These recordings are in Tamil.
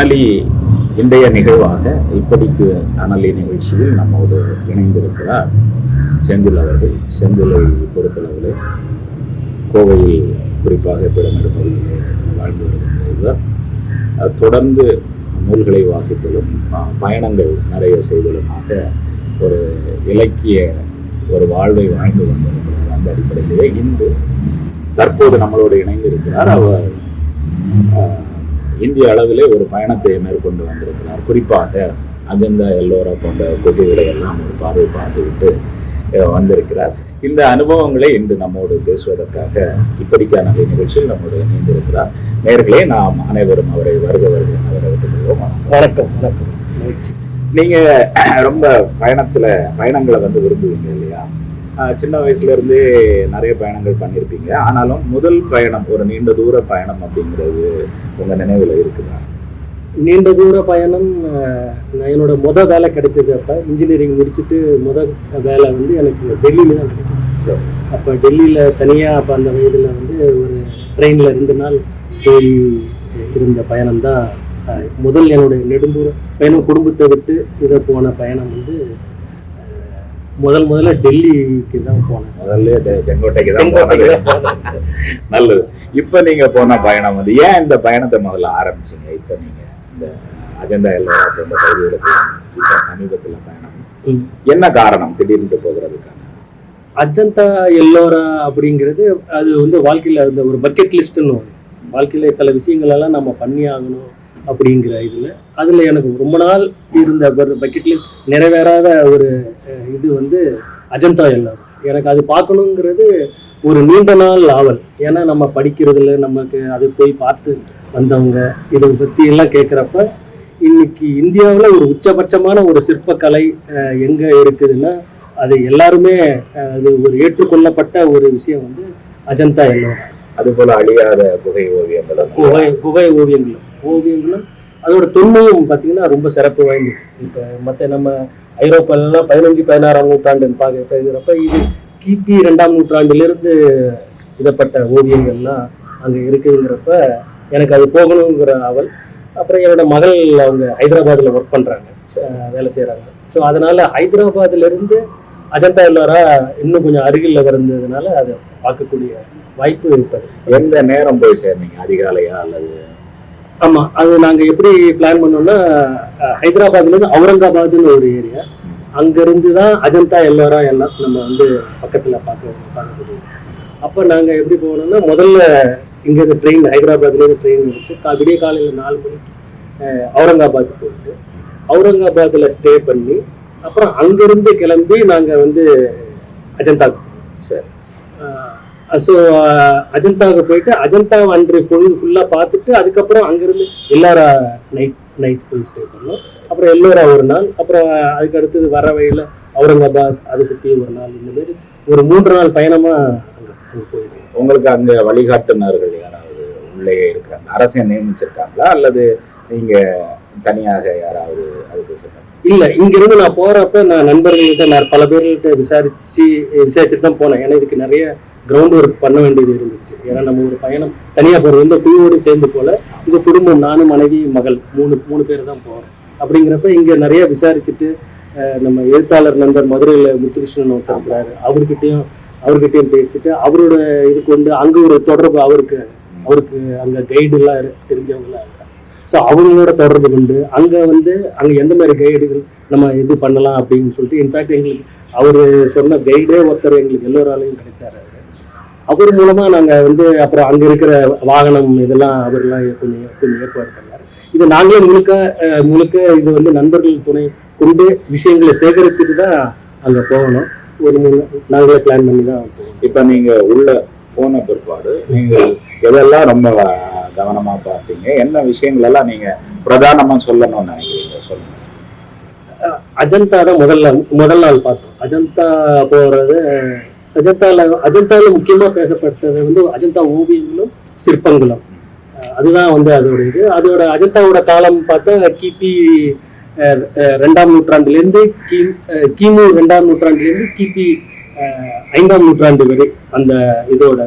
அனலி இன்றைய நிகழ்வாக இப்படிக்கு அனலி நிகழ்ச்சியில் நம்மோடு இணைந்திருக்கிறார் செந்தில் அவர்கள். செந்திலை பொறுத்தளவில் கோவையில் குறிப்பாக பிறமிடு பகுதியில் வாழ்ந்து வருகின்ற இவர் தொடர்ந்து நூல்களை வாசித்தலும் பயணங்கள் நிறைய செய்தலுமாக ஒரு இலக்கிய ஒரு வாழ்வை வாழ்ந்து வந்திருக்கிறார் அந்த அடிப்படையிலே. இன்று தற்போது நம்மளோடு இணைந்திருக்கிறார் அவர். இந்திய அளவிலே ஒரு பயணத்தை மேற்கொண்டு வந்திருக்கிறார். குறிப்பாக அஜந்தா எல்லோரா போன்ற கொட்டிகளை எல்லாம் ஒரு பார்வை பார்த்துவிட்டு வந்திருக்கிறார். இந்த அனுபவங்களை இன்று நம்மோடு பேசுவதற்காக இப்படிக்கான நிகழ்ச்சியில் நம்மோடு இணைந்திருக்கிறார். நேர்களே நாம் அனைவரும் அவரை வருக வருக என வரவேற்றுக் கொள்வோம். வணக்கம். வணக்கம். நீங்க ரொம்ப பயணத்துல பயணங்களை வந்து விரும்புவீங்க இல்லையா? சின்ன வயசுல இருந்தே நிறைய பயணங்கள் பண்ணியிருப்பீங்க. ஆனாலும் முதல் பயணம் ஒரு நீண்ட தூர பயணம் அப்படிங்கிறது உங்க நினைவுல இருக்குதா? நீண்ட தூர பயணம் நான் என்னோட முத வேலை கிடைச்சது அப்போ இன்ஜினியரிங் முடிச்சுட்டு முத வேலை வந்து எனக்கு டெல்லியில தான் கிடைச்சது. அப்போ டெல்லியில் தனியாக அப்போ அந்த வயதில் வந்து ஒரு ட்ரெயினில் ரெண்டு நாள் போய் இருந்த பயணம் தான் முதல் என்னுடைய நெடுந்தூர பயணம் குடும்பத்தை விட்டு இதை போன பயணம் வந்து முதல் முதல்ல டெல்லிக்கு தான் போனேன். முதல்ல செங்கோட்டைக்கு தான் போனேன். நல்லது. இப்ப நீங்க போன பயணம் வந்து ஏன் இந்த பயணத்தை முதல்ல ஆரம்பிச்சீங்க? இப்ப நீங்க இந்த அஜெண்டா எல்லாம் போன்ற பகுதிகளுக்கு இப்ப சமீபத்துல பயணம். என்ன காரணம்? திடீர்னு போகிறதுக்கான அஜந்தா எல்லோரா அப்படிங்கிறது அது வந்து வாழ்க்கையில் அந்த ஒரு பக்கெட் லிஸ்ட்டுன்னு வரும் வாழ்க்கையில் சில விஷயங்கள் எல்லாம் நம்ம பண்ணி ஆகணும் அப்படிங்கிற இதில். அதில் எனக்கு ரொம்ப நாள் இருந்த ஒரு பக்கெட் லிஸ்ட் நிறைவேறாத ஒரு இது வந்து அஜந்தா எல்லோரா எனக்கு அது பார்க்கணுங்கிறது ஒரு நீண்ட நாள் ஆவல். ஏன்னா நம்ம படிக்கிறதுல நமக்கு அது போய் பார்த்து வந்தவங்க இதை பற்றி எல்லாம் கேட்குறப்ப இன்னைக்கு இந்தியாவில் ஒரு உச்சபட்சமான ஒரு சிற்பக்கலை எங்க இருக்குதுன்னா அது எல்லாருமே அது ஒரு ஏற்றுக்கொள்ளப்பட்ட ஒரு விஷயம் வந்து அஜந்தா எல்லோரா அது போல அழியாத குகை ஓவியங்களும். குகை குகை ஓவியங்களும். ஓவியங்களும் அதோட தொன்மையும் பார்த்தீங்கன்னா ரொம்ப சிறப்பு வாய்ந்தது. இப்போ மற்ற நம்ம ஐரோப்பாலெல்லாம் பதினஞ்சு பதினாறாம் நூற்றாண்டுன்னு பார்க்க இருக்கிறப்ப இது கிபி ரெண்டாம் நூற்றாண்டிலிருந்து இதப்பட்ட ஓவியங்கள்லாம் அங்கே இருக்குதுங்கிறப்ப எனக்கு அது போகணுங்கிற அவல் அப்புறம் என்னோட மகள் அவங்க ஹைதராபாத்தில் ஒர்க் பண்ணுறாங்க வேலை செய்கிறாங்க ஸோ அதனால ஹைதராபாத்ல இருந்து அஜந்தா எல்லோரா இன்னும் கொஞ்சம் அருகில் இருந்ததுனால அதை பார்க்கக்கூடிய வாய்ப்பு இருப்பது. எந்த நேரம் போய் சேர்ந்தீங்க? அதிகாலையா அல்லது ஆமா அது நாங்க எப்படி பிளான் பண்ணோம்னா ஹைதராபாத்ல இருந்து அவுரங்காபாத்னு ஒரு ஏரியா. அங்க இருந்து தான் அஜந்தா எல்லோரா எல்லாம் நம்ம வந்து பக்கத்துல பார்க்க பார்க்கக்கூடிய அப்ப நாங்க எப்படி போனோம்னா முதல்ல இங்க இருந்து ட்ரெயின் ஹைதராபாத்ல இருந்து ட்ரெயின் எடுத்து விடிய காலையில நாலு மணிக்கு அவுரங்காபாத் போயிட்டு அவுரங்காபாத்ல ஸ்டே பண்ணி அப்புறம் அங்கிருந்து கிளம்பி நாங்க வந்து அஜந்தாக்கு சார். ஸோ அஜந்தாவுக்கு போயிட்டு அஜந்தா அன்று பொழுது ஃபுல்லாக பார்த்துட்டு அதுக்கப்புறம் அங்கேருந்து எல்லாரா நைட் நைட் போய் ஸ்டே பண்ணோம். அப்புறம் எல்லோரா ஒரு நாள் அப்புறம் அதுக்கு அடுத்தது வர வழியில் அவுரங்காபாத் அதை சுற்றி ஒரு நாள் இந்த மாதிரி ஒரு மூன்று நாள் பயணமாக அங்கே போயிருக்கோம். உங்களுக்கு அங்க வழிகாட்டுனர்கள் யாராவது உள்ளே இருக்காங்க அரசை நியமிச்சிருக்காங்களா? அல்லது நீங்க தனியாக யாராவது அதுக்கு சொல்லுங்க இல்லை இங்கிருந்து நான் போகிறப்ப நான் நண்பர்கள்கிட்ட நான் பல பேர்கள்ட்ட விசாரிச்சு விசாரிச்சுட்டு தான் போனேன். ஏன்னா இதுக்கு நிறைய கிரவுண்ட் ஒர்க் பண்ண வேண்டியது இருந்துச்சு. ஏன்னா நம்ம ஒரு பயணம் தனியாக போகிறது இந்த குழுவோடு சேர்ந்து போல இது குடும்பம் நானும் மனைவி மகள் மூணு மூணு பேர் தான் போகிறோம் அப்படிங்கிறப்ப இங்கே நிறைய விசாரிச்சுட்டு நம்ம எழுத்தாளர் நண்பர் மதுரையில் முத்துகிருஷ்ணன் ஒருத்தர் இருக்கிறாரு. அவர்கிட்டையும் அவர்கிட்டையும் பேசிட்டு அவரோட இதுக்கு வந்து அங்கே ஒரு தொடர்பு அவருக்கு அவருக்கு அங்கே கைடுலாம் தெரிஞ்சவங்களாம் இருக்காங்க. ஸோ அவங்களோட தொடர்பு கொண்டு அங்கே வந்து அங்கே எந்த மாதிரி கைடுகள் நம்ம இது பண்ணலாம் அப்படின்னு சொல்லிட்டு இன்ஃபேக்ட் எங்களுக்கு அவர் சொன்ன கைடே ஒருத்தர் எங்களுக்கு எல்லோராலையும் கிடைத்தாரு அவரு. மூலமா நாங்க வந்து அப்புறம் அங்க இருக்கிற வாகனம் இதெல்லாம் அவர்லாம் கொஞ்சம் கொஞ்சம் ஏற்பாடு பண்ணாரு. இது நாங்களே முழுக்க முழுக்க இது வந்து நண்பர்கள் துணை கொண்டு விஷயங்களை சேகரித்துட்டு தான் அங்க போகணும். ஒரு நாங்களே பிளான் பண்ணி தான் இப்ப நீங்க உள்ள போன பிற்பாடு நீங்க எதெல்லாம் ரொம்ப கவனமா பார்த்தீங்க? என்ன விஷயங்கள் எல்லாம் நீங்க பிரதானமா சொல்லணும்னு நினைக்கிறீங்க? சொல்லுங்க. அஜந்தா தான் முதல் நாள் முதல் நாள் பார்த்தோம். அஜந்தா போறது அஜந்தால அஜந்தால முக்கியமா பேசப்பட்டது வந்து அஜந்தா ஓவியங்களும் சிற்பங்களும். அதுதான் வந்து அதோட இது அதோட அஜந்தாவோட காலம் பார்த்தா கிபி ரெண்டாம் நூற்றாண்டுலேருந்து கி கிமு ரெண்டாம் நூற்றாண்டுலேருந்து கிபி ஐந்தாம் நூற்றாண்டு வரை அந்த இதோட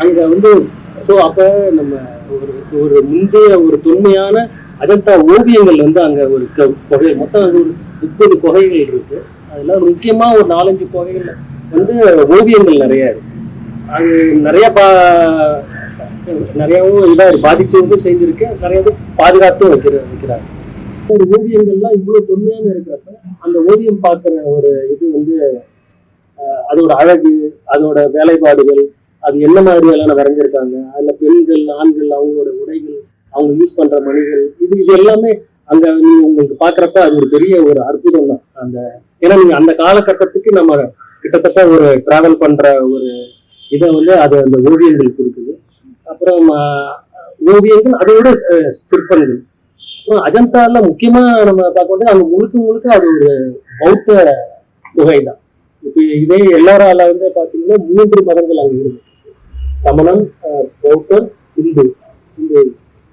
அங்கே வந்து ஸோ அப்போ நம்ம ஒரு ஒரு முந்தைய ஒரு தொன்மையான அஜந்தா ஓவியங்கள் வந்து அங்கே ஒரு க- குகை மொத்தம் ஒரு முப்பது குகைகள் இருக்குது அதெல்லாம் முக்கியமாக ஒரு நாலஞ்சு குகைகள் வந்து ஓவியங்கள் நிறைய இருக்கு. அது நிறைய பா நிறையாவும் இதாக பாதிச்சவங்களும் செஞ்சிருக்கு. நிறையவும் பாதுகாத்தும் வைக்கிற வைக்கிறாங்க. ஒரு ஓவியங்கள்லாம் இவ்வளோ தொன்மையான இருக்கிறப்ப அந்த ஓவியம் பார்க்குற ஒரு இது வந்து அதோட அழகு அதோட வேலைப்பாடுகள் அது என்ன மாதிரியெல்லாம் வரைஞ்சிருக்காங்க அதில் பெண்கள் ஆண்கள் அவங்களோட உடைகள் அவங்க யூஸ் பண்ணுற மணிகள் இது இது எல்லாமே அங்க நீங்க உங்களுக்கு பாக்குறப்ப அது ஒரு பெரிய ஒரு அற்புதம் தான். அந்த ஏன்னா நீங்க அந்த காலகட்டத்துக்கு நம்ம கிட்டத்தட்ட ஒரு டிராவல் பண்ற ஒரு இதை வந்து அது அந்த ஓவியங்கள் கொடுக்குது. அப்புறம் ஓவியங்கள் அதோட விட சிற்பங்கள். அப்புறம் அஜந்தால முக்கியமா நம்ம பார்க்கும்போது அங்க முழுக்க முழுக்க அது ஒரு பௌத்த குகை தான். இப்போ இதே எல்லாரால வந்து பாத்தீங்கன்னா மூன்று மதங்கள் அங்க இருக்கு. சமணம் அஹ், பௌத்தம் இந்து. இந்து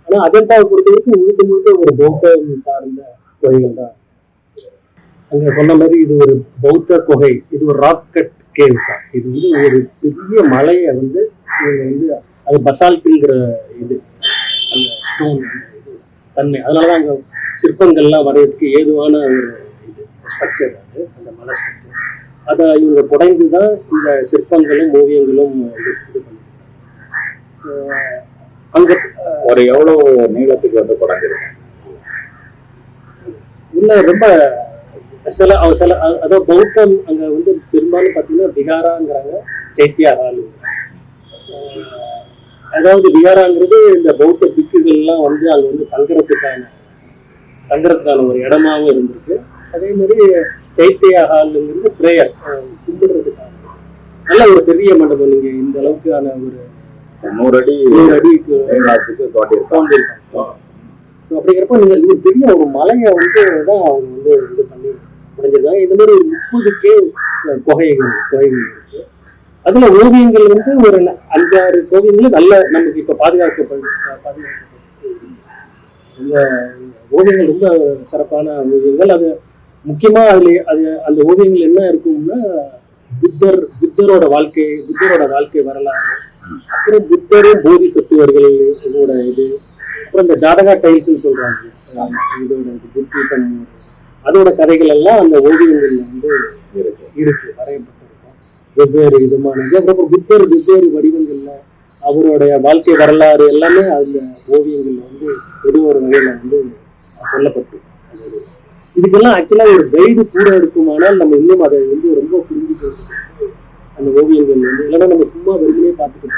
ஆனா அஜந்தாவை பொறுத்த வரைக்கும் முழுக்க முழுக்க ஒரு பௌத்த சார்ந்த கோயில் தான். அங்க சொன்ன மாதிரி இது ஒரு பௌத்த குகை இது ஒரு ராக்கெட் கேவ்ஸ் தான் இது வந்து ஒரு பெரிய மலையை வந்து இவங்க வந்து அது பசால்ட்டுங்கிற இது அந்த ஸ்டோன் தன்மை. அதனாலதான் அங்க சிற்பங்கள்லாம் வரையறதுக்கு ஏதுவான ஒரு இது ஸ்ட்ரக்சர் அது அந்த மலை ஸ்ட்ரக்சர் அதை இவங்க புடைந்து தான் இந்த சிற்பங்களும் ஓவியங்களும் இது இது பண்ணிருக்காங்க. அங்க ஒரு எவ்வளவு நீளத்துக்கு வந்து குறைஞ்சிருக்கும் இல்ல ரொம்ப சில சில அதாவது பௌத்தம் அங்க வந்து பெரும்பாலும் பாத்தீங்கன்னா பிகாராங்கிறாங்க சைத்தியா ஹால் அதாவது பிகாராங்கிறது இந்த பௌத்த பிக்குகள்லாம் வந்து அங்க வந்து தங்குறதுக்கான தங்குறதுக்கான ஒரு இடமாவும் இருந்திருக்கு. அதே மாதிரி சைத்தியா ஹாலுங்கிறது பிரேயர் கும்பிடுறதுக்கான நல்ல ஒரு பெரிய மண்டபம் நீங்க இந்த அளவுக்கான ஒரு நூறு அடி நூறு அடிக்கு நீளத்துக்கு தோண்டியிருக்காங்க. அப்படிங்கிறப்ப நீங்க இது பெரிய ஒரு மலையை வந்து தான் அவங்க வந்து இது பண்ணி முடிஞ்சிருக்காங்க. இந்த மாதிரி ஒரு முப்பது கே குகைகள் குகைகள் இருக்கு. அதுல ஓவியங்கள் வந்து ஒரு அஞ்சாறு ஓவியங்கள் நல்ல நமக்கு இப்ப பாதுகாக்கப்படு பாதுகாக்கப்பட்டு ரொம்ப ஓவியங்கள் ரொம்ப சிறப்பான ஓவியங்கள். அது முக்கியமா அதுல அது அந்த ஓவியங்கள் என்ன இருக்கும்னா புத்தர் புத்தரோட வாழ்க்கை புத்தரோட வாழ்க்கை வரலாறு அப்புறம் புத்தரும் போதி சத்துவர்கள் இதோட இது அப்புறம் இந்த ஜாதகா டைல்ஸ்னு சொல்றாங்க. இதோட புத்திசம் அதோட கதைகள் எல்லாம் அந்த ஓவியங்கள்ல வந்து இருக்கு. இருக்கு வரையப்பட்டிருக்கும். வெவ்வேறு விதமானது அப்புறம் புத்தர் வெவ்வேறு வடிவங்கள்ல அவருடைய வாழ்க்கை வரலாறு எல்லாமே அந்த ஓவியங்கள்ல வந்து ஏதோ ஒரு வகையில வந்து சொல்லப்பட்டு இதுக்கெல்லாம் ஆக்சுவலா ஒரு கைடு கூட இருக்குமானால் நம்ம இன்னும் அதை வந்து ரொம்ப புரிஞ்சுக்கிறது அந்த ஓவியங்கள் வந்து இல்லைன்னா நம்ம சும்மா வெறுமனே இருக்கும்.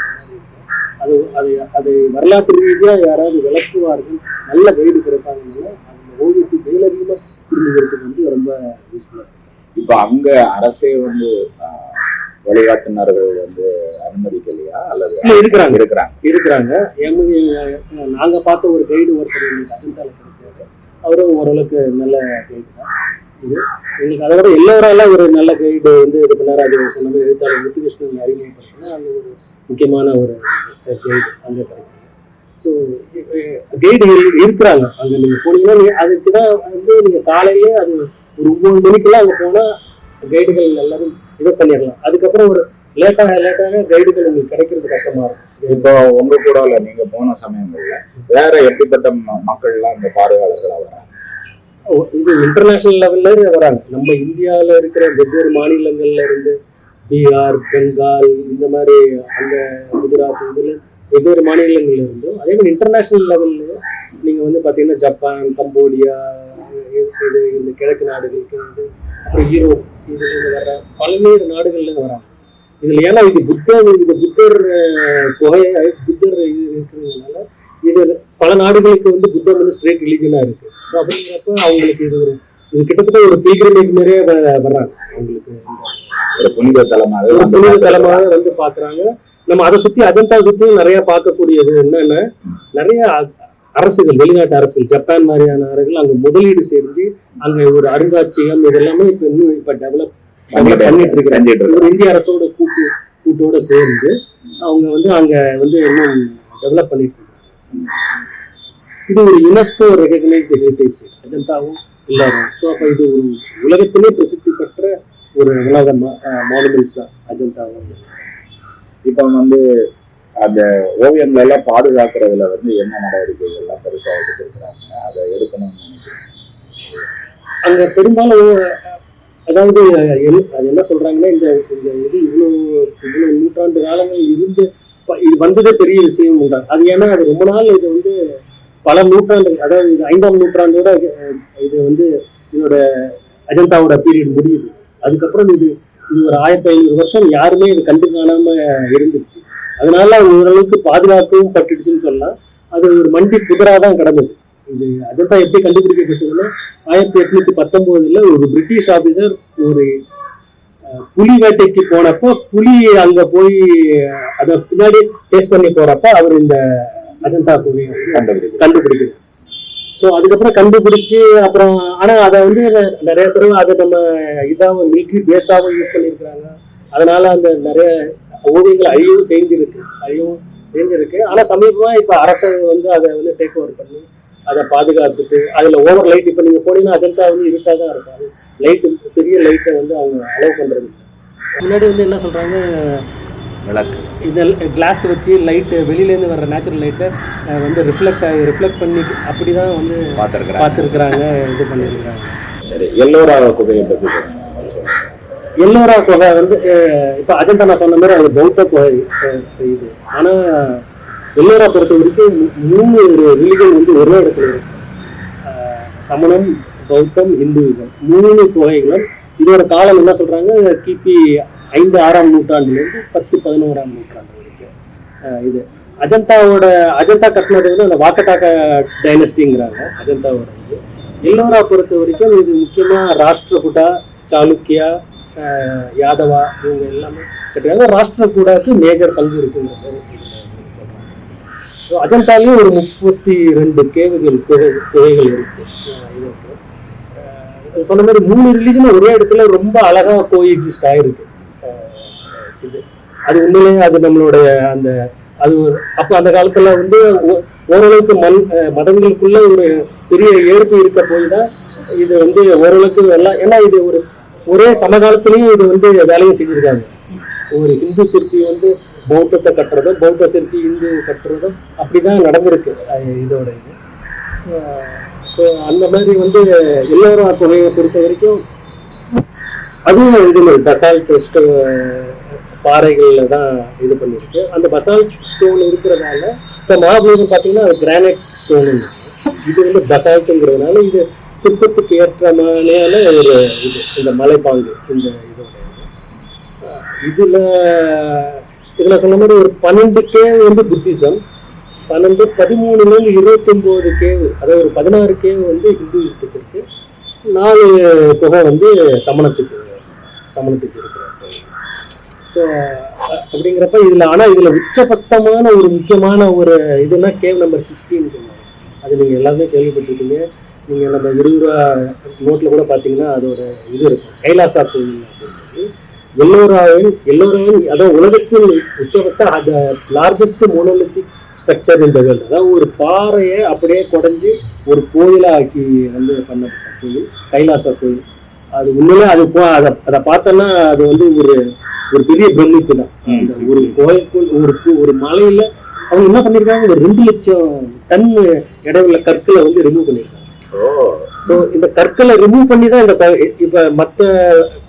அது அதை அதை வரலாற்று ரீதியா யாராவது விளக்குவார்கள் நல்ல கைடு கிடைப்பாங்கன்னா அந்த ஓவியத்தை மேலதிகமா புரிஞ்சுக்கிறதுக்கு வந்து ரொம்ப யூஸ்ஃபுல்லாக இப்ப அங்க அரசே வந்து ஆஹ், வழிகாட்டுனர்கள் வந்து அனுமதிக்கலையா? அல்லது இருக்கிறாங்க. இருக்கிறாங்க. இருக்கிறாங்க. எங்களுக்கு அஹ், நாங்க பார்த்த ஒரு கைடு ஒருத்தர் எங்களுக்கு அஜந்தால கிடைச்சாரு. அவரும் ஓரளவுக்கு நல்ல கைடு தான். இது எங்களுக்கு அதை விட எல்லோரால ஒரு நல்ல கைடு வந்து இது பண்ணாரு. அது சொன்ன மாதிரி எழுத்தாளர் முத்துகிருஷ்ணன் அறிமுகப்படுத்தினா அந்த ஒரு முக்கியமான ஒரு கைடு அங்கே கிடைச்சது ஸோ கைடு இருக்கிறாங்க. அங்கே நீங்கள் போனீங்கன்னா நீங்கள் அதுக்கு தான் வந்து நீங்கள் காலையிலே அது ஒரு ஒன்பது மணிக்கெல்லாம் அங்கே போனால் கைடுகள் எல்லாரும் இது பண்ணிடலாம். அதுக்கப்புறம் ஒரு லேட்டாக லேட்டாக கைடுகள் உங்களுக்கு கிடைக்கிறது கஷ்டமா இருக்கும். இப்போ உங்க கூட நீங்க போன சமயங்கள்ல வேற எப்படிப்பட்ட ம- மக்கள்லாம் இந்த பார்வையாளர்களா வராங்க? இது இன்டர்நேஷனல் லெவல்ல வராங்க. நம்ம இந்தியாவில் இருக்கிற வெவ்வேறு மாநிலங்கள்ல இருந்து பீகார் பெங்கால் இந்த மாதிரி அந்த குஜராத் இதுல வெவ்வேறு மாநிலங்கள்ல இருந்தும் அதே மாதிரி இன்டர்நேஷனல் லெவல்ல நீங்க வந்து பாத்தீங்கன்னா ஜப்பான் கம்போடியா இது இந்த கிழக்கு நாடுகளுக்கு வந்து அப்புறம் ஈரோப் இதுல இருந்து வர பல்வேறு நாடுகள்ல இருந்து வராங்க. இதுல ஏன்னா இது புத்தர் இது புத்தர் குகை புத்தர் இது இருக்கிறதுனால இது பல நாடுகளுக்கு வந்து புத்தர் வந்து ஸ்ட்ரேட் ரிலீஜனா இருக்கு. ஸோ அப்படிங்கிறப்ப அவங்களுக்கு இது ஒரு இது கிட்டத்தட்ட ஒரு பீல்கிரமேஜ் மாதிரியே வர்றாங்க. அவங்களுக்கு ஒரு புனித தலமாக ஒரு புனித தலமாக வந்து பாக்குறாங்க நம்ம அதை சுத்தி அஜந்தா சுத்தி நிறைய பார்க்கக்கூடியது என்னன்னா நிறைய அரசுகள் வெளிநாட்டு அரசுகள் ஜப்பான் மாதிரியான அரசுகள் அங்க முதலீடு செஞ்சு அங்க ஒரு அருங்காட்சியகம் இதெல்லாமே இப்ப இன்னும் இப்ப டெவலப் பண்ணிட்டு இருக்காங்க. ஒரு இந்திய அரசோட கூட்டு கூட்டோட சேர்ந்து அவங்க வந்து அங்க வந்து இன்னும் டெவலப் பண்ணிட்டு இருக்காங்க. இது ஒரு யுனெஸ்கோ ரெகக்னைஸ்டு ஹெரிட்டேஜ் அஜந்தாவும் எல்லாரும். ஸோ அப்போ இது ஒரு உலகத்திலே பிரசித்தி பெற்ற ஒரு உலக மானுமெண்ட்ஸ் தான் அஜந்தாவும். இப்போ வந்து அந்த ஓவியங்கள் எல்லாம் பாதுகாக்கிறதுல வந்து என்ன நடவடிக்கைகள் எல்லாம் பெருசா எடுத்துருக்கிறாங்க? அதை எடுக்கணும்னு அங்க பெரும்பாலும் அதாவது அது என்ன சொல்றாங்கன்னா இந்த இது இவ்வளோ இவ்வளோ நூற்றாண்டு காலங்கள் இருந்து இது வந்ததே பெரிய விஷயம் உண்டா அது ஏன்னா அது ரொம்ப நாள் இது வந்து பல நூற்றாண்டு அதாவது இது ஐந்தாம் நூற்றாண்டோட இது வந்து இதோட அஜந்தாவோட பீரியட் முடியுது. அதுக்கப்புறம் இது இது ஒரு ஆயிரத்தி ஐநூறு வருஷம் யாருமே இது கண்டு காணாம இருந்துச்சு. அதனால ஓரளவுக்கு பாதுகாக்கவும் பட்டுடுச்சுன்னு சொல்லலாம். அது ஒரு மண்டி புதரா தான் கிடந்தது. இது அஜந்தா எப்படி கண்டுபிடிக்கப்பட்டதுன்னா ஆயிரத்தி எட்நூத்தி பத்தொன்பதுல ஒரு பிரிட்டிஷ் ஆபீசர் ஒரு புலி வேட்டைக்கு போனப்போ புலி அங்க போய் அத பின்னாடி சேஸ் பண்ணி போறப்ப அவர் இந்த அஜந்தா கண்டுபிடிக்கிறேன் கண்டுபிடிக்கணும் ஸோ அதுக்கப்புறம் கண்டுபிடிச்சு அப்புறம் ஆனா அதை வந்து நிறைய பேர் அதை நம்ம இதாகவும் மிலிட்ரி பேஸாகவும் யூஸ் பண்ணியிருக்கிறாங்க. அதனால அந்த நிறைய ஓவியங்கள் அழியவும் செஞ்சிருக்கு. அழியவும் செஞ்சிருக்கு. ஆனா சமீபமா இப்ப அரசு வந்து அதை வந்து டேக் ஓவர் பண்ணி அதை பாதுகாத்துட்டு அதுல ஓவர் லைட் இப்ப நீங்க போனீங்கன்னா அஜந்தா வந்து இருட்டா தான் இருக்கும். அது லைட் பெரிய லைட்டை வந்து அவங்க அலோவ் இல்ல. முன்னாடி வந்து என்ன சொல்றாங்க? விளக்கு. இந்த கிளாஸ் வச்சு லைட்டு வெளியிலேருந்து வர்ற நேச்சுரல் லைட்டை வந்து ரிஃப்ளெக்ட் ஆகி ரிஃப்ளெக்ட் பண்ணி அப்படி தான் வந்து பார்த்துருக்கிறேன் பார்த்துருக்குறாங்க இது பண்ணியிருக்கிறாங்க சரி எல்லோரா குகையை சொல்லுங்க. எல்லோரா குகை வந்து இப்போ அஜந்தா நான் சொன்ன மாதிரி அது பௌத்த குகை இது. ஆனால் எல்லோரா பொறுத்த வரைக்கும் மூணு ரிலிஜன் வந்து ஒரே இடத்துல இருக்கு. சமணம் பௌத்தம் இந்துவிசம் மூணு குகைகளும் இதோட காலம் என்ன சொல்றாங்க? கிபி ஐந்து ஆறாம் நூற்றாண்டுலேருந்து பத்து பதினோராம் நூற்றாண்டு வரைக்கும். இது அஜந்தாவோட அஜந்தா கட்டினது வந்து அந்த வாக்கட்டாக்க டைனஸ்டிங்கிறாங்க அஜந்தாவோட இது. எல்லோரா பொறுத்த வரைக்கும் இது முக்கியமாக ராஷ்டிரகுடா சாளுக்கியா யாதவா இவங்க எல்லாமே கட்டுறாங்க ராஷ்டிரகுடாவுக்கு மேஜர் பங்கு இருக்குங்கிறது அஜந்தாலையும் ஒரு முப்பத்தி ரெண்டு கேவுகள் குகைகள் இருக்கு. இது சொன்ன மாதிரி மூணு ரிலீஜனும் ஒரே இடத்துல ரொம்ப அழகா கோ எக்ஸிஸ்ட் ஆயிருக்கு இது. அது உண்மையிலேயே அது நம்மளுடைய அந்த அது அப்போ அந்த காலத்துல வந்து ஓ- ஓரளவுக்கு மண் அஹ், மதங்களுக்குள்ள ஒரு பெரிய ஏற்பு இருக்க போய் தான் இது வந்து ஓரளவுக்கு எல்லாம் ஏன்னா இது ஒரு ஒரே சமகாலத்திலையும் இது வந்து வேலையும் செஞ்சிருக்காங்க ஒரு ஹிந்து சிற்பி வந்து பௌத்தத்தை கட்டுறதும் பௌத்த சிற்பி இந்து கட்டுறதும் அப்படிதான் நடந்திருக்கு. இதோட இது. ஸோ அந்த மாதிரி வந்து எல்லோரும் தொகையை பொறுத்த வரைக்கும் அதுவும் இது மாதிரி பசால்ட் பாறைகள்ல தான் இது பண்ணியிருக்கு. அந்த பசால்ட் ஸ்டோன் இருக்கிறதால இப்போ மகாபலிபுரம் பார்த்தீங்கன்னா அது கிரானைட் ஸ்டோன் இது வந்து பசால்ட்டுங்கிறதுனால இது சிற்பத்துக்கு ஏற்ற மாதிரியான ஒரு இது இந்த மலைப்பாங்கு இந்த இதோட இதுல இதுல சொன்ன மாதிரி ஒரு பன்னெண்டு கேவ் வந்து புத்திசம் பன்னெண்டு பதிமூணுலேருந்து இருபத்தொம்போது கேவ் அதாவது ஒரு பதினாறு கேவ் வந்து ஹிந்துவிசத்துக்கு இருக்கு. நாலு தொகை வந்து சமணத்துக்கு சமணத்துக்கு இருக்கிற ஸோ அப்படிங்கிறப்ப இதுல ஆனா இதுல உச்சபஸ்தமான ஒரு முக்கியமான ஒரு இதுனா கேவ் நம்பர் சிக்ஸ்டீன் சொன்னாங்க அது நீங்க எல்லாமே கேள்விப்பட்டிருக்கீங்க நீங்க நம்ம இருபது ரூபா கூட பாத்தீங்கன்னா அதோட இது இருக்கும். கைலாசா கோவில் அப்படின்னு. சொல்லி எல்லோராவின் எல்லோராவின் அதாவது உலகத்தின் உச்சபஸ்த அந்த லார்ஜஸ்ட் மோனோலித்திக் ஸ்ட்ரக்சர் இந்த வேர்ல்டு அதாவது ஒரு பாறையை அப்படியே குடஞ்சி ஒரு கோயிலா ஆக்கி வந்து பண்ணப்பட்ட கோயில் கைலாசா கோயில். அது உண்மையிலே அது போ அதை அதை பார்த்தோன்னா அது வந்து ஒரு ஒரு பெரிய பிரமிப்பு தான். ஒரு கோயிலுக்குள் ஒரு ஒரு மலையில அவங்க என்ன பண்ணிருக்காங்க? ஒரு ரெண்டு லட்சம் டன் இடையுள்ள கற்களை வந்து ரிமூவ் பண்ணிருக்காங்க. ஓ. ஸோ இந்த கற்களை ரிமூவ் பண்ணி தான் இந்த இப்ப மற்ற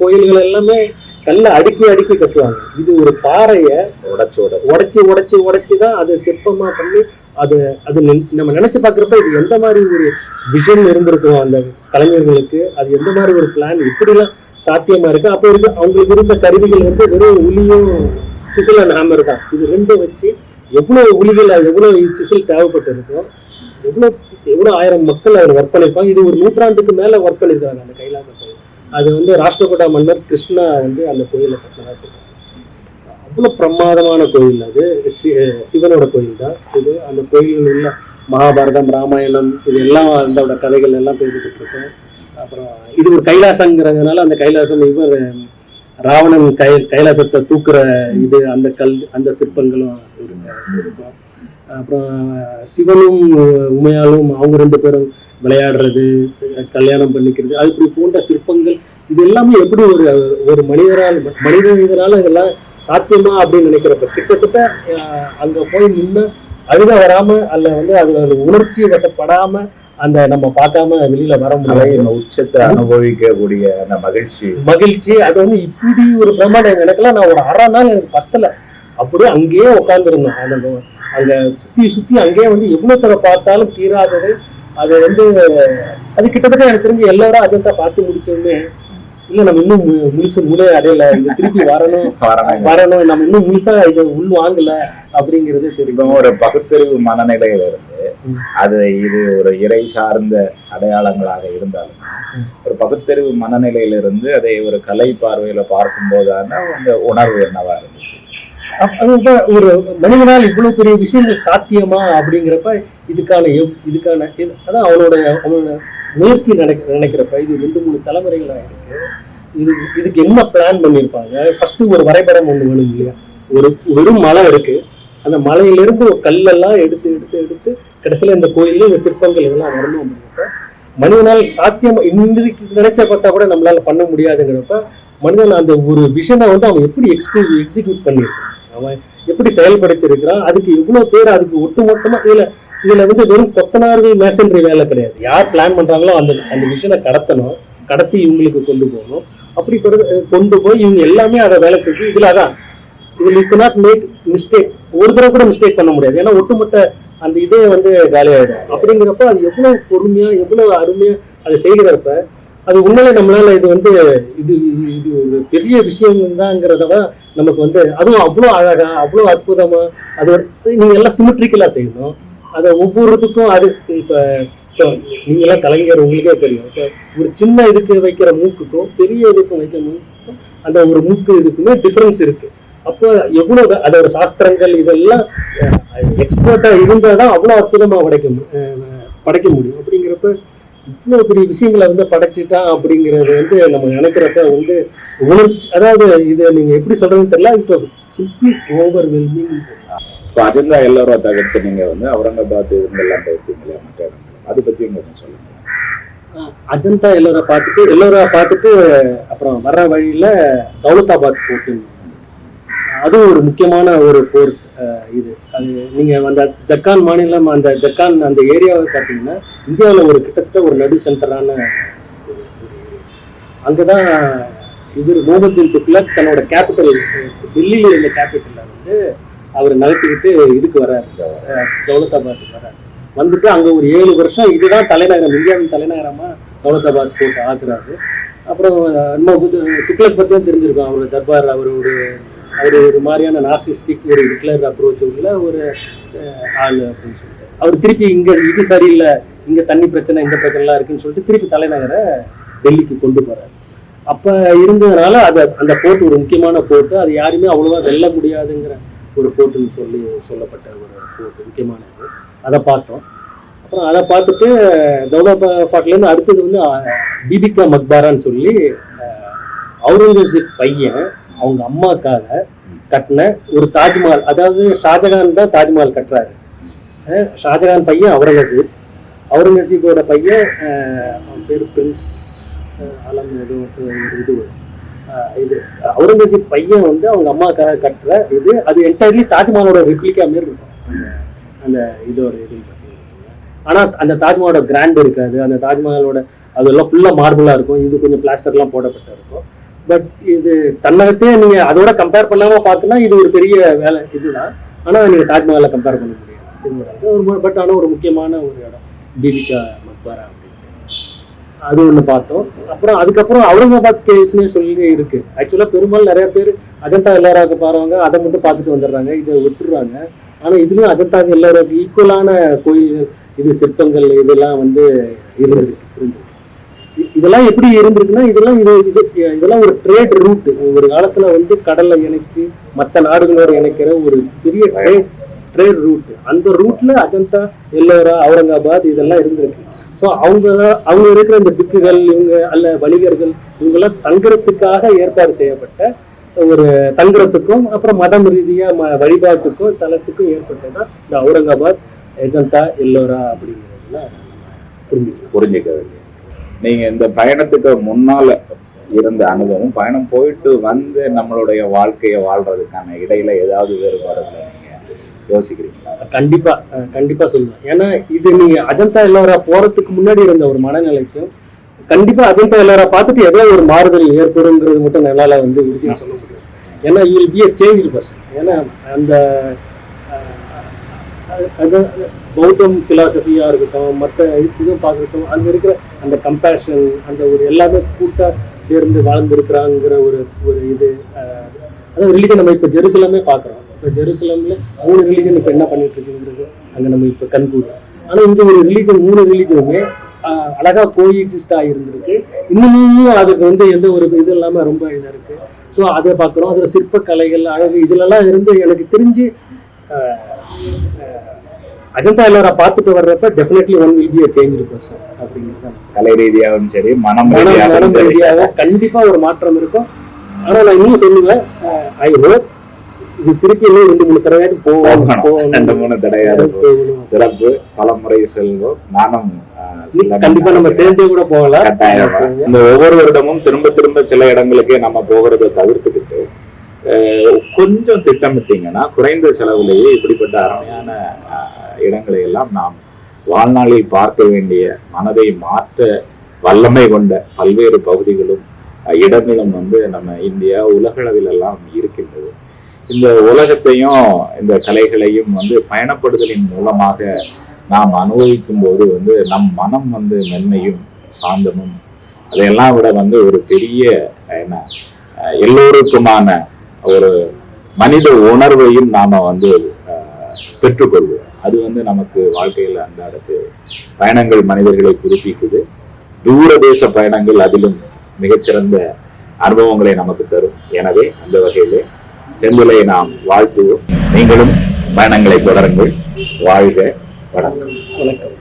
கோயில்கள் எல்லாமே கல்லை அடுக்கி அடுக்கி கட்டுவாங்க. இது ஒரு பாறையை உடச்சு உடச்சு. உடைச்சு உடைச்சு தான் அதை சிற்பமா பண்ணி அது அது நம்ம நினைச்சு பார்க்குறப்ப இது எந்த மாதிரி ஒரு விஷன் இருந்திருக்கும் அந்த கலைஞர்களுக்கு? அது எந்த மாதிரி ஒரு பிளான் இப்படிலாம் சாத்தியமா இருக்கு? அப்போ இருக்கு அவங்களுக்கு இருந்த கருவிகள் வந்து வெறும் உளியும் சிசில் அண்ட் ஹேமர் தான். இது ரெண்டும் வச்சு எவ்வளவு உளிகள் எவ்வளவு சிசில் தேவைப்பட்டு இருக்கோ எவ்வளவு எவ்வளவு ஆயிரம் மக்கள் அவர் ஒர்க் பண்ணியிருப்பாங்க இது ஒரு நூற்றாண்டுக்கு மேல ஒர்க் பண்ணியிருக்காங்க அந்த கைலாச கோயில் அது வந்து ராஷ்டிரகூடா மன்னர் கிருஷ்ணா வந்து அந்த கோயிலை கட்டினதா சொல்றாங்க. அவ்வளோ பிரமாதமான கோயில் அது. சி- சிவனோட கோயில் தான். இது அந்த கோயிலில் உள்ள மகாபாரதம் ராமாயணம் இது எல்லாம் அதோட கதைகள் எல்லாம் பேசிக்கிட்டு இருக்கோம் அப்புறம் இது ஒரு கைலாசங்கிறதுனால அந்த கைலாசம் இவர் ராவணன் கை கைலாசத்தை தூக்குற இது அந்த கல் அந்த சிற்பங்களும் இருக்கும் அப்புறம் சிவனும் உமையாலும் அவங்க ரெண்டு பேரும் விளையாடுறது கல்யாணம் பண்ணிக்கிறது அது இப்படி போன்ற சிற்பங்கள் இது எல்லாமே எப்படி ஒரு ஒரு மனிதரால் மனித இதனால இதெல்லாம் சாத்தியமா அப்படின்னு நினைக்கிறப்ப கிட்டத்தட்ட அங்க போய் நின்று அழுக வராம அல்ல வந்து அதுல ஒரு உணர்ச்சி வசப்படாம அந்த நம்ம பார்க்காம வெளியில வர முடியாது. உச்சத்தை அனுபவிக்கக்கூடிய அந்த மகிழ்ச்சி. மகிழ்ச்சி அது வந்து இப்படி ஒரு பிரம்மாண்டம் எனக்கெல்லாம் நான் ஒரு அரை நாள் எனக்கு பத்தல. அப்படியே அங்கேயே உட்காந்துருந்தேன் அந்த அங்க சுத்தி சுத்தி அங்கேயே வந்து எவ்வளவு தடவை பார்த்தாலும் தீராதது அது வந்து அது கிட்டத்தட்ட எனக்கு தெரிஞ்சு எல்லாரும் அஜந்தா பார்த்து முடிச்சோடனே இல்ல நம்ம இன்னும் முழுசு முழு அடையல இது திருப்பி வரணும் வரணும். வரணும் நம்ம இன்னும் முழுசா இதை உள் வாங்கல அப்படிங்கிறது தெரியும் ஒரு பகுத்தறிவு மனநிலையில இருந்து. அது இது ஒரு இறை சார்ந்த அடையாளங்களாக இருந்தாலும். ஒரு பகுத்தறிவு மனநிலையில இருந்து அதை ஒரு கலை பார்வையில பார்க்கும்போதான அந்த உணர்வு என்னவா அதுதான் ஒரு மனிதனால் இவ்வளவு பெரிய விஷயங்கள் சாத்தியமா அப்படிங்கிறப்ப இதுக்கான இதுக்கான அதான் அவனோட அவனோட முயற்சி நினைக்க நினைக்கிறப்ப இது ரெண்டு மூணு தலைமுறைகளா இருக்கு. இது இதுக்கு என்ன பிளான் பண்ணியிருப்பாங்க? ஃபர்ஸ்ட் ஒரு வரைபடம் ஒன்று வேணும் இல்லையா? ஒரு வெறும் மலை இருக்கு. அந்த மலையிலிருந்து ஒரு கல்லெல்லாம் எடுத்து எடுத்து எடுத்து கடைசியில் இந்த கோயில்ல இந்த சிற்பங்கள் இதெல்லாம் வரணும் அப்படிங்கிறப்ப மனிதனால் சாத்தியம் இன்றைக்கு நினைச்ச பார்த்தா கூட நம்மளால பண்ண முடியாதுங்கிறப்ப மனிதன் அந்த ஒரு விஷனை வந்து அவன் எப்படி எக்ஸ்க்யூ எக்ஸிக்யூட் பண்ணியிருக்கான் அவன் எப்படி செயல்படுத்தி இருக்கிறான் அதுக்கு இவ்வளோ பேர் அதுக்கு ஒட்டுமொத்தமாக இதுல இதுல வந்து வெறும் கொத்தனார்கள் மேசன்ரி வேலை கிடையாது. யார் பிளான் பண்றாங்களோ அந்த அந்த விஷனை கடத்தணும் கடத்தி இவங்களுக்கு கொண்டு போகணும். அப்படி கொண்டு போய் இவங்க எல்லாமே அதை வேலை செஞ்சு இதுல அதான் இதுல யூ நாட் மேக் மிஸ்டேக் ஒரு தடவை கூட மிஸ்டேக் பண்ண முடியாது. ஏன்னா ஒட்டுமொத்த அந்த இதே வந்து காலியாயிடும். அப்படிங்கிறப்ப அது எவ்வளவு பொறுமையா எவ்வளவு அருமையா அதை செய்கிறப்ப அது உண்மையிலே நம்மளால இது வந்து இது இது ஒரு பெரிய விஷயம் தாங்கிறத நமக்கு வந்து அதுவும் அவ்வளோ அழகா அவ்வளோ அற்புதமா அது நீங்க எல்லாம் சிமெட்ரிக்கலா செய்யணும். அதை ஒவ்வொருத்துக்கும் அது இப்போ இப்ப நீங்க எல்லாம் கலைஞர் உங்களுக்கே தெரியும். இப்போ ஒரு சின்ன இதுக்கு வைக்கிற மூக்குக்கும் பெரிய இதுக்கும் வைக்கிற மூக்குக்கும் அந்த ஒரு மூக்கு இதுக்குமே டிஃப்ரென்ஸ் இருக்கு. அப்போ எவ்வளவு அதோட சாஸ்திரங்கள் இதெல்லாம் எக்ஸ்பர்ட்டா இருந்தால் தான் அவ்வளோ அற்புதமா படைக்க படைக்க முடியும். அப்படிங்கிறப்ப இவ்வளோ பெரிய விஷயங்களை வந்து படைச்சிட்டான் அப்படிங்கிறது வந்து நம்ம நினைக்கிறப்ப வந்து உணர்ச்சி அதாவது இதை நீங்க எப்படி சொல்றதுன்னு தெரியல. இப்போ சிம்பிளி ஓவர் வெல்மிங் இப்போ அஜந்தா எல்லாரும் தவிர்த்து நீங்க வந்து அவுரங்காபாத் இவங்கெல்லாம் போயிருக்கீங்களா மற்ற அதை பத்தி கொஞ்சம் சொல்லுங்க. அஜந்தா எல்லோரை பார்த்துட்டு எல்லோரா பார்த்துட்டு அப்புறம் வர்ற வழியில தௌலதாபாத் போர்ட்டு அதுவும் ஒரு முக்கியமான ஒரு போர் இது. அது நீங்க அந்த தக்கான் மாநிலம் அந்த தக்கான் அந்த ஏரியாவை பார்த்தீங்கன்னா இந்தியாவில் ஒரு கிட்டத்தட்ட ஒரு நடு சென்டரான அங்கே தான் அங்கதான் இவர் முகமது பின் துக்ளக் தன்னோட கேபிட்டல் டெல்லியில இருந்த கேபிட்டல்ல வந்து அவர் நடத்திக்கிட்டு இதுக்கு வர்றாரு அஹ், தௌலதாபாத்துக்கு வர்றாரு வந்துட்டு அங்க ஒரு ஏழு வருஷம் இதுதான் தலைநகரம் இந்தியாவின் தலைநகரமா தௌலதாபாத் போட்டு ஆக்குறாரு. அப்புறம் நம்ம துக்ளக் பத்தியும் தெரிஞ்சிருக்கோம். அவரோட தர்பார் அவரோட அவர் ஒரு மாதிரியான நாசிஸ்டிக் ஒரு ஹிட்லர் அப்ரோச் உள்ள ஒரு ஆள் அப்படின்னு சொல்லிட்டு. அவர் திருப்பி இங்கே இது சரியில்லை இங்கே தண்ணி பிரச்சனை இந்த பிரச்சனைலாம் இருக்குன்னு சொல்லிட்டு திருப்பி தலைநகரை டெல்லிக்கு கொண்டு போகிறார் அப்போ இருந்ததுனால அது அந்த போர்ட் ஒரு முக்கியமான போர்ட்டு அது யாருமே அவ்வளோவா வெல்ல முடியாதுங்கிற ஒரு போர்ட்டுன்னு சொல்லி சொல்லப்பட்ட ஒரு போர்ட் முக்கியமானது அதை பார்த்தோம். அப்புறம் அதை பார்த்துட்டு தௌலாபாட்லேருந்து அடுத்தது வந்து பிபிகா மக்பாரான்னு சொல்லி அவுரங்கசீப் பையன் அவங்க அம்மாக்காக கட்டின ஒரு தாஜ்மஹால். அதாவது ஷாஜகான் தான் தாஜ்மஹால் கட்டுறாரு. ஷாஜகான் பையன் அவுரங்கசீப். அவுரங்கசீப்போட பையன் அவன் பேர் பிரின்ஸ் ஆலம் ஏதோ ஒரு இது இது அவுரங்கசீப் பையன் வந்து அவங்க அம்மாக்காக கட்டுற இது. அது என்டையர்லி தாஜ்மஹாலோட ரெப்ளிகா மாரி இருக்கும். அந்த- இதோட இது ஆனால் ஆனா அந்த தாஜ்மஹாலோட கிராண்ட் இருக்காது. அந்த தாஜ்மஹாலோட அதெல்லாம் ஃபுல்லா மார்பிளா இருக்கும். இது கொஞ்சம் பிளாஸ்டர்லாம் போடப்பட்டு இருக்கும் பட் இது தன்னகத்தையே நீங்க அதோட கம்பேர் பண்ணாம பார்த்தோன்னா இது ஒரு பெரிய வேலை இதுதான். ஆனா நீங்க தாஜ்மஹாலை கம்பேர் பண்ண முடியாது. ஒரு பட் ஆனா ஒரு முக்கியமான ஒரு இடம் தீபிகா மக்பாரா அது ஒண்ணு பார்த்தோம். அப்புறம் அதுக்கப்புறம் அவுரங்காபாத் கேஸ்னே சொல்லி இருக்கு. ஆக்சுவலா பெரும்பாலும் நிறைய பேர் அஜந்தா எல்லாராவுக்கு பாருவாங்க அதை மட்டும் பார்த்துட்டு வந்துடுறாங்க இதை விட்டுறாங்க ஆனா இதுலயும் அஜந்தா எல்லாரும் ஈக்குவலான கோயில் இது சிற்பங்கள் இதெல்லாம் வந்து இருந்தது இருந்தது இதெல்லாம் எப்படி இருந்திருக்குன்னா இதெல்லாம் இது இது இதெல்லாம் ஒரு ட்ரேட் ரூட் ஒரு காலத்துல வந்து கடல்ல இணைச்சு மற்ற நாடுகளோட இணைக்கிற ஒரு பெரிய ட்ரேட் ட்ரேட் ரூட் அந்த ரூட்ல அஜந்தா எல்லோரா அவுரங்காபாத் இதெல்லாம் இருந்திருக்கு. ஸோ அவங்க அவங்க இருக்கிற இந்த பிக்குகள் இவங்க அல்ல வணிகர்கள் இவங்கெல்லாம் தங்குறதுக்காக ஏற்பாடு செய்யப்பட்ட ஒரு தங்குறதுக்கும் அப்புறம் மதம் ரீதியாக ம வழிபாட்டுக்கும் தளத்துக்கும் ஏற்பட்டதுதான் இந்த அவுரங்காபாத் எஜந்தா எல்லோரா அப்படிங்கிறதுல புரிஞ்சுக்க புரிஞ்சுக்க நீங்கள் நீங்க இந்த பயணத்துக்கு முன்னால இருந்த அனுபவம் பயணம் போயிட்டு வந்து நம்மளுடைய வாழ்க்கையை வாழ்றதுக்கான இடையில ஏதாவது வேறுபாடுகளை நீங்க யோசிக்கிறீங்களா? கண்டிப்பா அஹ் கண்டிப்பா சொல்லுவேன். ஏன்னா இது நீங்க அஜந்தா எல்லோரா போறதுக்கு முன்னாடி இருந்த ஒரு மனநிலைக்கும் கண்டிப்பா அஜந்தா எல்லோரா பார்த்துட்டு ஏதோ ஒரு மாறுதல் ஏற்படுங்கிறது மட்டும் நல்லால வந்து உறுதியாக சொல்ல முடியும். ஏன்னா you will be a change person ஏன்னா அந்த அது- பௌத்தம் பிலாசபியா இருக்கட்டும் மற்ற இதுவும் பார்க்கட்டும் அங்க இருக்கிற அந்த கம்பேஷன் அந்த ஒரு எல்லாமே கூட்டா சேர்ந்து வாழ்ந்திருக்கிறாங்கிற ஒரு ஒரு இது அதாவது ரிலீஜன் நம்ம இப்போ ஜெருசலமே பார்க்குறோம். இப்போ ஜெருசலம்ல மூணு ரிலீஜன் இப்போ என்ன பண்ணிட்டு இருக்குங்கிறது அங்கே நம்ம இப்போ கண்கூடும் ஆனால் இங்கே ஒரு ரிலீஜன் மூணு ரிலீஜனுமே அழகா கோய் எக்ஸிஸ்ட் ஆகியிருந்திருக்கு இன்னமும் அதுக்கு வந்து எந்த ஒரு இது இல்லாமல் ரொம்ப இதாக இருக்கு. ஸோ அதை பார்க்குறோம். அதில் சிற்பக்கலைகள் அழகு இதுலலாம் இருந்து எனக்கு தெரிஞ்சு அஜந்தா எல்லாரை பார்த்துட்டு வர்றப்ப definitely one will be a change person அப்படிங்கிறது கலை ரீதியாகவும் சரி மனம் மனம் ரீதியாக கண்டிப்பா ஒரு மாற்றம் இருக்கும். ஆனா நான் இன்னும் சொல்லுவேன் ஐ ஹோப் இது திருப்பி இன்னும் ரெண்டு மூணு தடவையாவது போகணும். ரெண்டு மூணு போகணும். சிறப்பு. பல முறை செல்வோம். நானும் கண்டிப்பா நம்ம சேர்ந்தே கூட போகலாம். இந்த ஒவ்வொரு வருடமும் திரும்ப திரும்ப சில இடங்களுக்கே நம்ம போகிறத தவிர்த்துக்கிட்டு கொஞ்சம் திட்டமிட்டீங்கன்னா குறைந்த செலவுலேயே இப்படிப்பட்ட அருமையான இடங்களை எல்லாம் நாம் வாழ்நாளில் பார்க்க வேண்டிய மனதை மாற்ற வல்லமை கொண்ட பல்வேறு பகுதிகளும் இடங்களும் வந்து நம்ம இந்தியா உலகளவில் எல்லாம் இருக்கின்றது. இந்த உலகத்தையும் இந்த கலைகளையும் வந்து பயணப்படுதலின் மூலமாக நாம் அனுபவிக்கும் போது வந்து நம் மனம் வந்து மென்மையும் சாந்தமும் அதையெல்லாம் விட வந்து ஒரு பெரிய என்ன எல்லோருக்குமான ஒரு மனித உணர்வையும் நாம வந்து பெற்றுக்கொள்வோம். அது வந்து நமக்கு வாழ்க்கையில் அன்றாடத்து பயணங்கள் மனிதர்களை புதுப்பிக்குது. தூரதேச பயணங்கள் அதிலும் மிகச்சிறந்த அனுபவங்களை நமக்கு தரும். எனவே அந்த வகையிலே செந்திலை நாம் வாழ்த்துவோம். நீங்களும் பயணங்களை தொடருங்கள். வாழ்க வணக்கம் வணக்கம்.